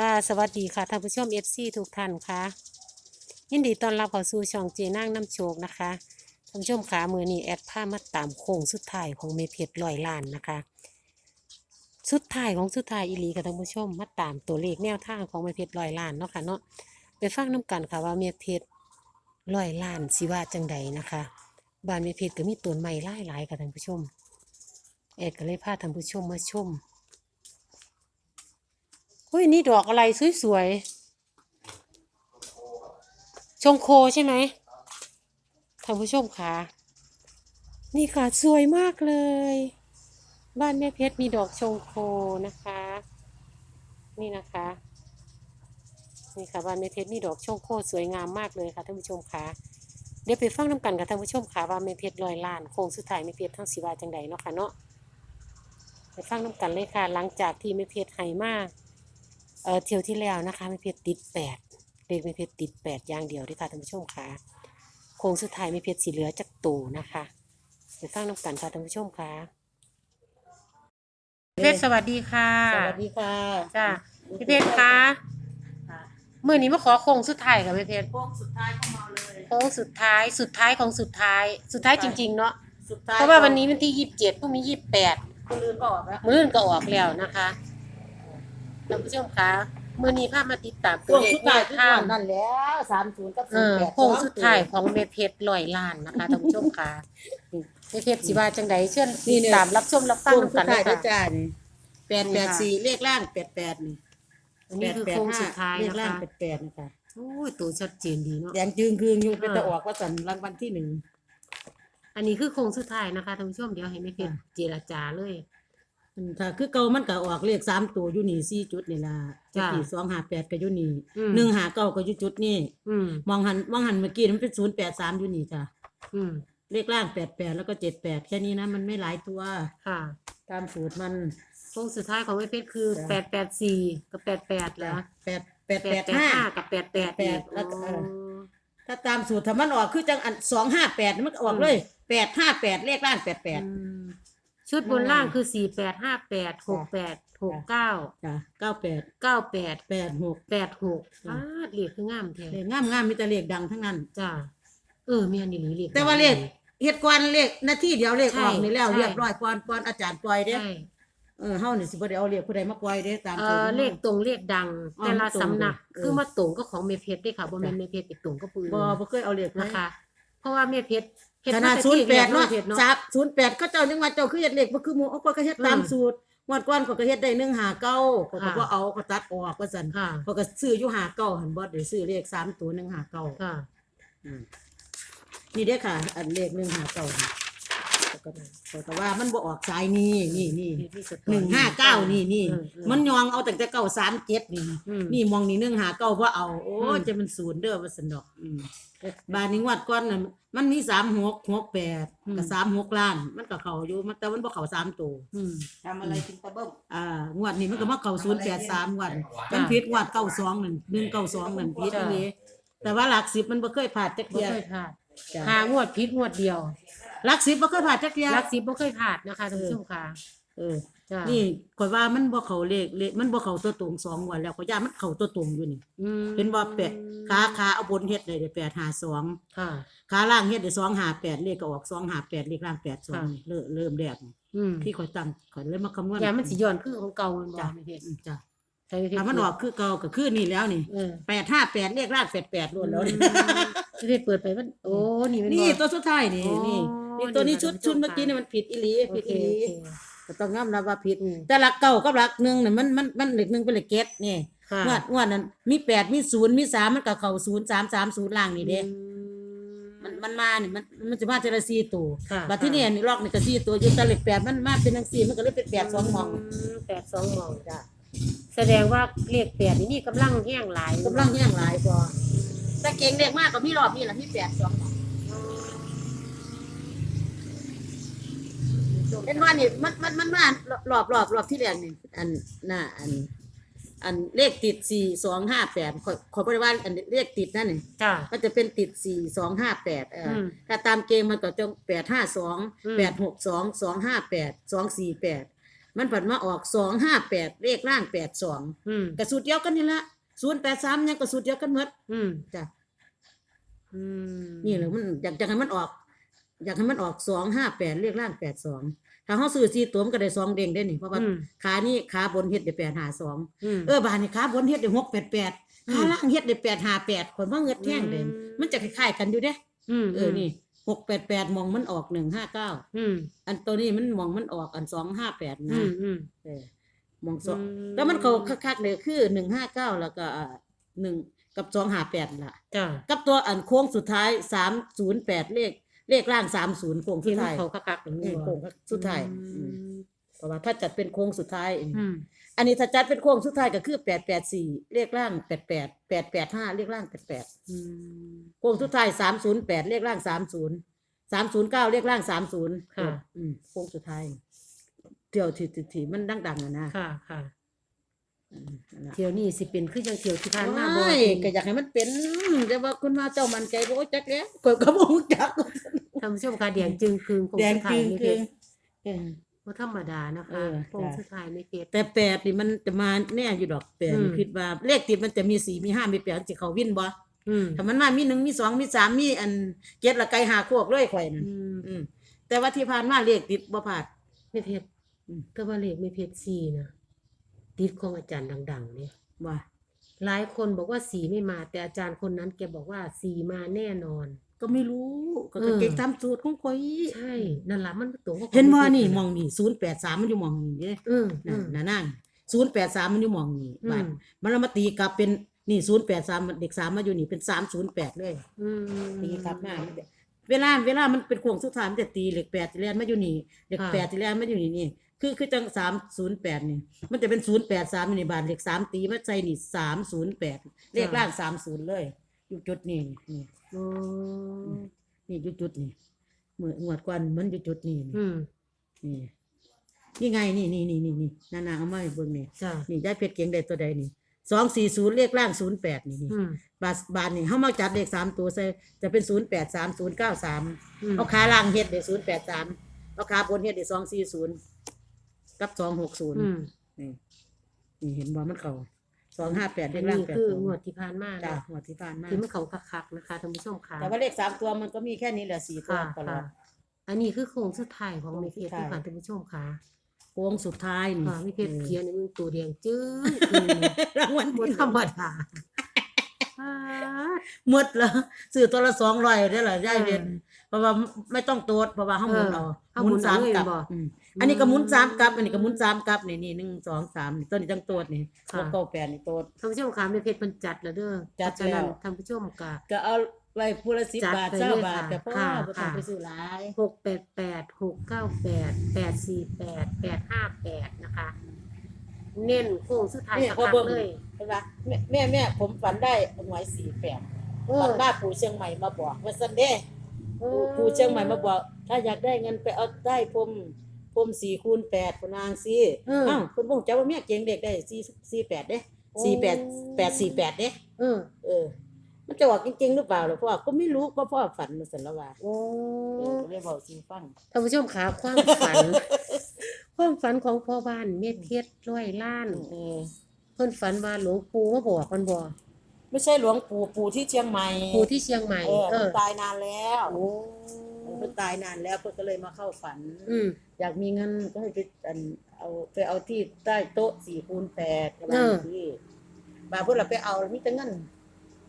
ค่ะ สวัสดีค่ะท่านผู้ชม FC ทุกท่านค่ะ ยินดีต้อนรับเข้าสู่ช่องเจนางน้ำโชคนะคะท่านผู้ชมขามือนี้แอดผ้ามาตามโค้งสุดท้ายของเมเพชรลอยล้านนะคะ สุดท้ายของสุดท้ายอีหลีค่ะท่านผู้ชมมาตามตัวเลขแนวทางของเมเพชรลอยล้านเนาะค่ะเนาะไปฟังน้กันค่ะว่าเมเพชรลอยล้านสิว่าจังใดนะคะบ้านเมเพชรก็มีต้นไม้หลายหลายๆค่ะท่านผู้ชมแอดก็เลยพาท่านผู้ชมมาชม เฮ้ยนี่ดอกอะไรสวยๆ ชงโคใช่ไหมท่านผู้ชมค่ะ นี่ค่ะสวยมากเลย บ้านแม่เพชรมีดอกชงโคนะคะ นี่นะคะ นี่ค่ะบ้านแม่เพชรมีดอกชงโคสวยงามมากเลยค่ะท่านผู้ชมค่ะ เดี๋ยวไปฟังน้ำกันกับท่านผู้ชมค่ะว่าแม่เพชรลอยล้านโค้งสุดท้ายแม่เพชรทั้งสีวาจังใดเนาะค่ะเนาะไปฟังน้ำกันเลยค่ะ หลังจากที่แม่เพชรให้มาก เออเที่ยวที่แล้วนะคะไม่เพชรติดแปดเลขไม่เพชรติดแปดอย่างเดียวด้วยค่ะท่านผู้ชมค่ะโค้งสุดท้ายไม่เพชรสีเหลือจากตูนะคะไปฟังน้ำกันค่ะท่านผู้ชมค่ะเพชรสวัสดีค่ะสวัสดีค่ะจ้าพี่เพชรคะเมื่อนี้มาขอโค้งสุดท้ายค่ะพี่เพชรโค้งสุดท้ายเข้ามาเลยโค้งสุดท้ายสุดท้ายของสุดท้าย สุดท้ายจริง ๆ เนาะสุดท้ายเพราะว่าวันนี้วันที่ยี่สิบเจ็ดพรุ่งนี้ยี่สิบแปดคนลืมก็ออกแล้วมื้ออื่นก็ออกแล้วนะคะ ท่านผู้ชมคะมื่อนี้พามาติดตามตัโค้วงเลขสุดแนท้ายวทุกทางวันนั่นแล้วสามศูนย์กับเอศูนย์อแปดโค้งสุดท้ายของเมเพชรลอยล้านนะคะท่านผู้ชมค่ะเมเพชรสิว่าจังใดเชิญติดตามรับชมรับฟังโค้งสุกัดนเลท้ายยได้ค่ะจ้านี่แปดแปดสี่เลขล่างแปดแปดนี่อันนี้คือโค้งสุดท้ายเลขนะล่างคะแปดแปดนะคะโอ้ยตัวชัดเจนดีเนาะ แดงจึงคืงอยู่เป็นเออตะออกว่าสันรางวัลที่หนึ่ง อันนี้คือโค้งสุดท้ายนะคะท่านผู้ชมเดี๋ยวให้เมเพชรอะเจรจาเลย อืมถ้าคือเก่ามันก็ออกเลขสามตัวอยู่นี่สี่จุดนี่ล่ะจ้ะ สี่สองห้าแปดก็อยู่นี่อืมหนึ่งห้าเก้าก็อยู่จุดนี่อืมมองหันมองหันเมื่อกี้มันเป็นศูนย์แปดสามอยู่นี่จ้ะอืมเลขล่างแปดแปดแล้วก็เจ็ดแปดแค่นี้นะมันไม่หลายตัว ค่ะตามสูตรมัน โค้งสุดท้ายของเมเพชรคือจ้ะ แปดแปดสี่กับแปดแปดแล้วแปดแปดแปดห้า กับแปดแปดแปดแล้วก็เออ ถ้าตามสูตรถ้ามันออกคือจังอันสองห้าแปดมันก็ออกเลยแปดห้าแปดเลขล่างแปดแปด อืม ชุดบนล่างคือสี่แปดห้าแปดหกแปดหกเก้าจ้ะเก้าแปดเก้าแปดแปดหกแปดหกจ้ะอ้าเรียกคืองามแท้เลขงามงามมีแต่เลขดังทั้งนั้นจ้าเออมีอันนี้หรือเรียกแต่ว่าเลขเฮ็ดกวนเลขหน้าที่เดียวเลขใช่ออกนี่แล้วใช่เรียบร้อยก่อนก่อนอาจารย์ปล่อยเด้ใช่เออเฮานี่สิบ่ได้เอาเลขผู้ใดมาปล่อยเด้ตามเอสูตรอของเลราขตรงเลขดังอ๋อแต่ละตรงสำนักเออคือมาตรงก็ของเมเพชรด้วยค่ะบ่แม่นจ้ะเมเพชรไปตรงก็ปืนบ่บ่เคยเอาเลขไว้นะคะ เพราะว่าเมเพชรเฮ็ขนาดมศูนย์แปดแต่เนาะที่รียเนาะสามศูนย์แปดเขาเจ้ายังว่าเจ้าคือเฮ็ดเลขบ่คือหมู่เอาก็ก็เฮ็ดตามอืมสูตรงวดก่อนก็ก็เฮ็ดได้หนึ่งหาเก้าก็ก็ค่ะบ่เอาก็ตัดออกว่าซั่นค่ะเขาก็ซื้ออยู่หาเก้าหันบ่ได้ซื้อเลขสามตัวหนึ่งหาเก้าค่ะนี่เด้อค่ะ อันเลขหนึ่งหาเก้า ก็ก็ว่ามันบ่ออกสายนี่นี่นี่เฮ็ดมีสตอหนึ่งห้าเก้านี่นี่เออเออ มันยองเอาแต่แต่เก้าสามเจ็ดนี่ อืม นี่มองนี่หนึ่งหาเก้าว่าเอา โอ้อืม จะมันศูนย์เด้อว่าสนดอกอืมบานนี้งวดก่อนน่ะมันมีสามหกหกแปดกับสามหกล้าน มันก็เข้าอยู่มันแต่มันบ่เข้าสามตัว อืม ทำอะไรถึงตะเบิ้มอ่างวดนี้มันก็มาเข้าศูนย์แปดสามวันจ้ะมันผิดงวดเก้าสองนั่นหนึ่งเก้าสองนั่นผิดจ้ะนี่แต่ว่าหลักสิบมันบ่เคยผ่านจักบ่เทียเคยพลาด จ้ะ หางวดพิษงวดเดียวหลักสิบบ่เคยผ่านจักเทียลักสิบบ่เคยพลาดนะคะท่านผู้ชมค่ะเออ จ้านี่ข่อยว่ามันบ่เข้าเลขเลขมันบ่เข้าตัวตรงสองงวันแล้วข่อยย่ามันเข้าตัวตรงอยู่นี่ อืมเห็นบ่แปะขาขาเอาบนเฮ็ดได้แปดหาสองค่ะ ขาล่างเฮ็ดได้สองหาแปดเลขก็ออกสองหาแปดเลขล่างแปดสองค่ะเริ่มเริ่มแรกอืมที่ข่อยตั้งข่อยเลยมาคำนวณ อย่ามันสิย้อนคือของเก่ามันบ่จ้ะ ไม่เพชรอืมจ้ะใช่เพชรถ้ามันออกคือเก่าก็คือนี่แล้วนี่เออแปดห้าแปดเลขล่างแปดแปดล้วนแล้วนี่ไม่เพชรเปิดไปมัน โอ้นี่มันนี่บ่ตัวสุดท้ายนี่อ๋อนี่นี่นี่ตัวนี้ค่ะชุดท่านผู้ชมชุดเมื่อกี้นี่มันผิดอีหลีโอผิดเคอีหลีโอเค ก็ต้องยอมรับว่าผิด อืมแต่หลักเก่ากับหลักหนึ่งน่ะมันมันมันเลขหนึ่งเป็นเลขเก็ดนี่ค่ะงวดงวดนั้นมีแปดมีศูนย์มีสามมันก็เข้าศูนย์สามสามศูนย์ล่างนี่เด้อืมันมันมานี่มันมันจะมาเจรซีตัวค่ะบัดที่นี่อันนี่ลอกนี่ก็ซีตัวอยู่แตะเล็กแปดมันมาเป็นจังซี่มันก็เลยเป็นแปดสองหมอง มแปดสองหมองจ้ะ แสดงว่าเลขแปดนี่นี่กำลังแห้งหลายกำลังแย่งหลายพอแต่เก่งเด็กมากก็มีรอบนี่แหละมีแปดสองหมองเห็นว่านี่มันมันมันมารอบรอบรอบที่แรกนี่อันน่ะอัน อันเลขติดสี่สองห้าแปดขอขอบริวารอันเลขติดนั่นนี่จ้ะก็จะเป็นติดสี่สองห้าแปดเอออม ถ้าตามเกมมันก็จะแปดห้าสองอืมแปดหกสองสองห้าแปดสองสี่แปด มันผัดมาออกสองห้าแปดเลขล่างแปดสองอืมกระสุดเดียวกันนี่ละศูนย์แปดสามยังกระสุดเดียวกันหมดอืมจ้ะอืมนี่แหละมันอยากอยากให้มันออก อยากให้มันออกสองห้าแปดเลขล่างแปดสองถ้าเขาซื้อสี่ตัวมันก็ได้สองเด้งได้นี่เพราะว่าอืมขานี่ขาบนเฮ็ดได้แปดหาสองอืม เออบานนี่ขาบนเฮ็ดได้หกแปดแปดอืมขาล่างเฮ็ดได้แปดหาแปดคนว่าเงิดแท่งเลยอืม มันจะคล้ายๆกันอยู่เด้ อืมเออนี่ หกแปดแปดมองมันออกหนึ่งห้าเก้าอืมอันตัวนี้มันมองมันออกอันสองห้าแปดอืนะมอืม เออมองสองอืม แล้วมันเขาคักๆเลยคือหนึ่งห้าเก้าแล้วก็หนึ่งกับสองห้าแปดล่ะ จ้ะกับตัวอันโค้งสุดท้ายสามศูนย์แปดเลขเลขล่างสามศูนย์โค้งสุที่ดมันท้ายเขาคักๆอย่างเอนี้อบ่โค้งสุดท้ายอือืมมเพราะว่าถ้าจัดเป็นโค้งสุดท้ายอืม อันนี้ถ้าจัดเป็นโค้งสุดท้ายก็คือแปดแปดสี่เลขล่างแปดแปดแปดแปดห้าเลขล่างแปดแปดอืมโค้งสุดท้ายสามศูนย์แปดเลขล่างสามศูนย์สามศูนย์เก้าเลขล่างสามศูนย์ค่ะ อืมโค้งสุดท้ายเที่ยวที่ที่ที่มันดังๆอะนะค่ะค่ะอืมนั่นล่ะ เที่ยวนี้สิเป็นคือจังเที่ยวที่ผ่านมาบ่ไม่ก็อยากให้มันเป็นแต่ว่าคุณมาเจ้ามันใจบ่จักแล้วก็ก็บ่รู้จักท่านผู้ชมค่ะแดงจึงคืนคงแดงสุดท้าจยริงนี่คืเด้อเออ บ่ธรรมดานะเอคะอคงจ้ะ สุดท้ายในเฟซแต่แปดนี่มันจะมาแน่อยู่ดอกแปดอืมคิดว่าเลขติดมันจะมีสี่มีห้ามีแปดสิเขาวินบ่อืมถ้ามันมามีหนึ่งมีสองมีสามมีอันเจ็ดละไก่หาโคกเลยข่อยนั่นอืมอืมแต่ว่าที่ผ่านมาเลขติดบ่ผ่าน ไม่เพชรอืม ก็ว่าเลขไม่เพชรสี่นะติดของอาจารย์ดังๆเนี่ยว่า หลายคนบอกว่าสีไม่มา แต่อาจารย์คนนั้นแกบอกว่าสีมาแน่นอน ก็ไม่รู้ก็เออเก่งตามสูตรของข่อยใช่นั่นละมันตัวของเห็นว่าไพชรนี่มองนี่ศูนย์แปดสามมันอยู่มองนี่เด้อืมนั่อืนมน่ะนั่งศูนย์แปดสามมันอยู่มองนี่อืมบาดมันเอามาตีกลับเป็นนี่ศูนย์แปดสามเด็กสามมาอยู่นี่เป็นสามศูนย์แปดเลยอืมตีกลับมามันจะเวลาเวลามันเป็นโค้งสุดท้ายมันจะตีเหล็กแปดที่แรกมาอยู่นี่เหล็กค่ะแปดที่แรกมาอยู่นี่นี่ คือคือจังสามศูนย์แปดนี่ มันจะเป็นศูนย์แปดสามนี่บาทเหล็กสามตีมาใส่นี่สามศูนย์แปดเลขล่างสามศูนย์เลย อยู่จุดนี่นี่อืมนี่อยู่จุดนี่เมื่อหวดกวนมันอยู่จุดนี่นี่อืมนี่นี่ไงนี่นี่นี่นี่นี่นานาเอามาให้เบิ่งนี่จ้ะนี่ยายเพชรเก่งได้ตัวใดนี่สองสี่ศูนย์เลขล่างศูนย์แปดนี่นี่อืมบาทบาทนี่เขามาจัดเลขสามตัวใส่จะเป็นศูนย์แปดสามศูนย์เก้าสาม อืมเอาขาล่างเฮ็ดได้ศูนย์แปดสามเอาขาบนเฮ็ดได้สองสี่ศูนย์ กับสองหกศูนย์อืมนี่นี่เห็นบ่มันเขาสองห้าแปดเลอัขนล่างนี้แปดคือสองงวดที่ผ่านมาจ้านะหัวที่ผ่านมาที่มันเขาคักๆนะคะท่านผู้ชมค่ะแต่ว่าเลขสามตัวมันก็มีแค่นี้แหละสี่ตัวค่ะตลอค่ะ ดอันนี้คือโครงสุดท้ายของโครงเมสุเพดชรท้ายค่ะท่านผู้ชมค่ะโค้งสุดท้ายนี่ค่ะเมเพชรออเขียนในมือตัวแดงจื้อคือรางวัลบ่ที่ธรรมดาอ่าหมดแล้วซื้อตัวละสองร้อยได้หรอยายเพชรเออเพ ราะว่าไม่ต้องโตดเพราะว่าเขาหมุนเอาเออหมุนสามเอาหมุนเอาเลยกลับบ่อืมอันนี้ก็หมุนสามกลับ อันนี้ก็หมุนสามกลับนี่นี่หนึ่งสองสามนี่ตัวนี้จังโตดนี่ค่ะแล้วก็แปดนี่โตดท่านผู้ชมค่ะเมเพชรเพิ่นจัดแล้วเด้อจัดเพราะฉะนั้นแล้วท่านผู้ชมก็ ก็เอาไว้ผู้ละสิบจัดบาทไปเจ้าเลยบาทค่ะแต่พ่อค่ะบ่ต้องค่ะไปซื้อหลาย หกแปดแปดหกเก้าแปดแปดสี่แปดแปดห้าแปดนะคะ เน้นโค้งสุดท้ายเนี่ยสักพอพักเบิ่งเลย เห็นปะแม่แม่แม่ผมฝันได้หวยสี่แปดเอฝัอนว่าปู่เชียงใหม่มาบอกว่าซันเด้ เอปู่อปู่เชียงใหม่มาบอก ถ้าอยากได้เงินไปเอาได้พรมพรมสี่คูณแปดพนางซี่เอออ้าวคุณบ่งจ้าว่าแม่เก่งเด็กได้สี่สี่แปดเด้โอ้สี่แปดแปดสี่แปดเด้ เออเออ มันจะออกจริงๆหรือเปล่าหรอพ่อก็ไม่รู้เพราะพ่อฝันมาสันละว่าโอ้เออก็เลยบอกสิฟังท่านผู้ชมขาความฝัน ความฝันของพ่อบ้านเมธเพชรร้อยล้าน เออ เพิ่นฝันว่าหลวงปู่มาบอกมันบอก ไม่ใช่หลวงปู่ปู่ที่เชียงใหม่ปู่ที่เชียงใหม่เออเอเพิ่อนตายนานแล้วโอ้เออเพิ่นตายนานแล้วเพิ่นก็เลยมาเข้าฝัน อืม อยากมีเงินก็ให้ไปอันเอาไปเอาที่ใต้โต๊ะสี่คูณแปดประมาเอณอที่บาเพื่อเราไปเอามีแต่เงิน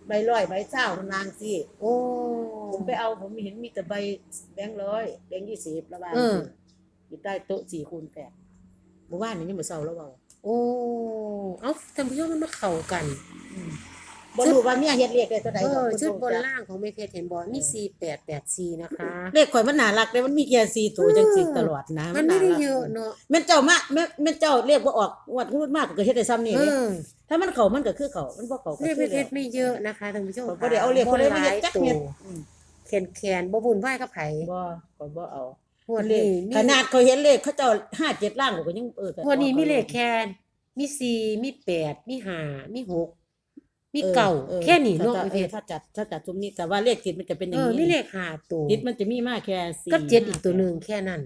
ใบร้อยใบเศร้าคนนางสิโอ้ ผมไปเอาผมเห็นมีแต่ใบแบงค์ร้อยแบงค์ยี่สิบระบาดเอออยู่ใต้โต๊ะสี่คูณแปดเมื่อวานนี้ยังมาเศร้าแล้วเปล่าโอ้ เอ้าท่านผู้ชมมันมาเข้ากัน บ่รู้ว่าเมียเฮ็ดเลขได้เท่าใดเอดอกอคุณชุดบนจ๊ะล่างของเมเพชรเห็นบอมีสี่แปดแปดสี่นะคะ เลขข่อยมันน่ารักเลยมันมีแค่สี่ตัวจังสิตลอดนะมันไม่ได้ารักเยอะเนาะแม่นเจ้ามาแม่นแม่นเจ้าเรียกว่าออกงวดงวดมากก็เฮ็ดได้ซ้ำนี่เอเด้อถ้ามันเข้ามันก็คือเข้ามันบ่เข้าก็เรียกคืเมอเพแล้ว ชรไม่เยอะนะคะท่านผู้ชมบ่ได้เอาเลขคนเลยไม่เฮ็ดจักเม็ดตัวอืมแขนแขนบ่บุญไหวกับไผบ่ข่อยบ่เอาหัวดเลนี้ขมีขนาดเขาเห็นเลขเขาเจ้า57ล่างก็ยังเออก็หัวดนี้มีเลขแคนมีสี่มีแปดมีห้ามีหก มีออเก้าออแค่นี้เนาะถ้เมเอเพอชรถ้าจัดถ้าจัดทุมนี้แต่ว่าเลขติดมันจะเป็นอเอย่างอนี้มีเลขห้าตัวติดมันจะมีมากแค่4กับเจ็ดอีกตัวหนึ่งแค่นั้น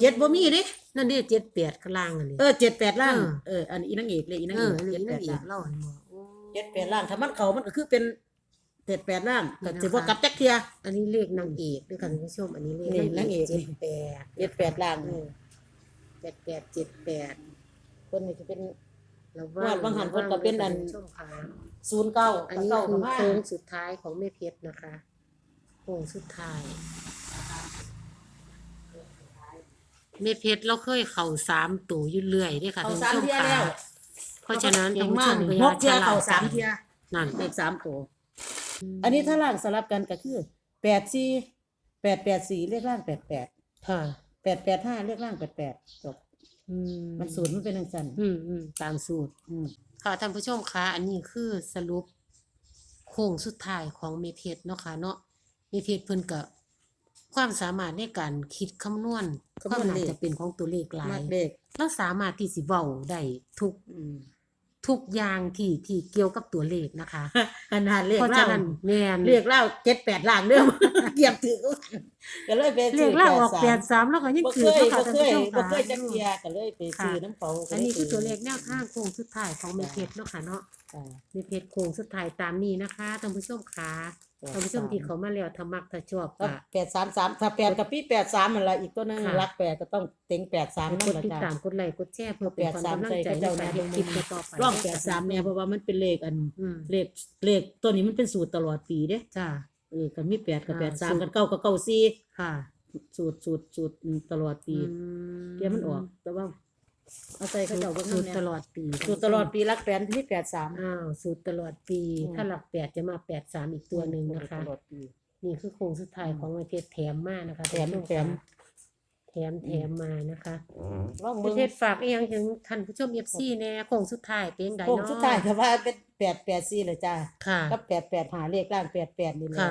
เจ็ดบ่มีเด้นั่นเด้เจ็ดแปดข้างล่างอันนี้เออเจ็ดแปดล่างเออเอออันนี้อีนางเอกเลยอีนางเอเออกอันเจ็ดนี้แปนั่นดอีล่ากงเล่าอันบ่โอ้เจ็ดแปดล่างถ้ามันเขามันก็คือเป็นเจ็ดแปดล่างก็นี่นะคะสิบ่กลับจักเทีย อันนี้เลขนางเอกด้วยค่ะท่านผู้ชมอันนี้เลขนี่นางเอก เจ็ดแปดเจ็ดแปดล่างเออแปดแปดเจ็ดแปดคนนี้จะเป็นแล้ ววาดบางหันเพิ่นก็เป็นอันท่าผู้ชมค่ะศูนย์เก้าอันนี้เก้าคืกับอห้าโค้งสุดท้ายของแม่เพชรนะคะโค้งสุดท้ายแม่เพชรเราเคยเข่าสามตัวอยุ่เรื่อยเด้วยค่ะเขาท่านสามผู้ชมเทียค่ะแล้วเพราะฉะนั้นเก่ท่านงผู้มาชกมหกเทียเขาสามฉลดเทียนั่น เลขสามตัว อันนี้ถ้าล่างสลับกันก็คือแปดสี่แปดแปดสี่เลขล่างแปดแปดค่ะ แปดแปดห้าเลขล่างแปดแปดจบอื มมันศูนย์มันเป็นทังสันอืมอืมตามสูตร อืมค่ะท่านผู้ชมคะอันนี้คือสรุปโค้งสุดท้ายของเมเพชรเนาะค่ะเนาะเมเพชรเพิ่นก็ความสามารถในการคิดคำนวณความน่าจะเป็นของตัวเลขหลามาย กเด็ก เราสามารถที่สิเว้าได้ทุก อืม ทุกอย่างที่ที่เกี่ยวกับตัวเลขนะคะขนาดเลขเพราะเล่าฉะนั้นแม่นเลขเล่าเจ็ดแปดล่างเด้อเกียบถือก็เลยไปเลขเล่าออกแปดสามแล้วก็ยังบ่ถืเคอยเนาะค่ะบ่ท่านเคยผู้ชมบ่ค่ะ เคยจักเทียก็เลยไปซื้อน้ำเขาก็อันเลยนี้คือไปตัวเลขแนวทางโค้งสุดท้ายของเมเพชรเนาะค่ะเนาะจ้ะเมเพชรโค้งสุดท้ายตามนี้นะคะท่านผู้ชมค่ะ ท่านผู้ชมที่เขามาแล้วถ้ามักถ้าชอบก็ก็ แปดสามสามถ้าแปดกับพี่แปดสามมันละอีกตัวหนึงค่ะ รักแปดก็ต้องเต็งแปดสามนั่กนดละติดจ้ะตามกดไลค์กดแชร์เพื่อเป็นความกำลังใจในการเฮ็ดคลิปต่อๆไปร่องแปดสามเนี่ยเพราะว่ามันเป็นเลขอันอืมเลขเลขตัวนี้มันเป็นสูตรตลอดปีเด้จ้า เออกันมีแปดกับอ่าแปดสามสูตร กันเก้ากับเก้าสี่ค่ะสูตรสูตรสูตรตลอดปีเดี๋ยวมันออก แต่ว่า เอาใจเขาสูตเจ้ารเบิ่งสูนำตรเนี่ยตลอดปีสูตรตลอดปีรักแปดที่แปดสาม อ้าวสูตรตลอดปี อืม ถ้าหลักแปดจะมาแปดสามอีกตัวหนึ่งนะคะ ตลอดปี นี่คือโครงสุดท้ายของประเทศแถมมานะคะแถมท่านผู้ชแถม แถมแถมมานะคะร่องปเบิ่ระงเทศฝากอีกอย่างถึงท่านผู้ชมเอฟซีแน่โครงสุดท้ายเป็นไงโค้งเนาะสุดท้ายก็ว่าเป็นแปดแปดสี่เลยจ้าค่ะก็แปดแปดหาเลขล่างแปดแปดนี่เลยค่ะ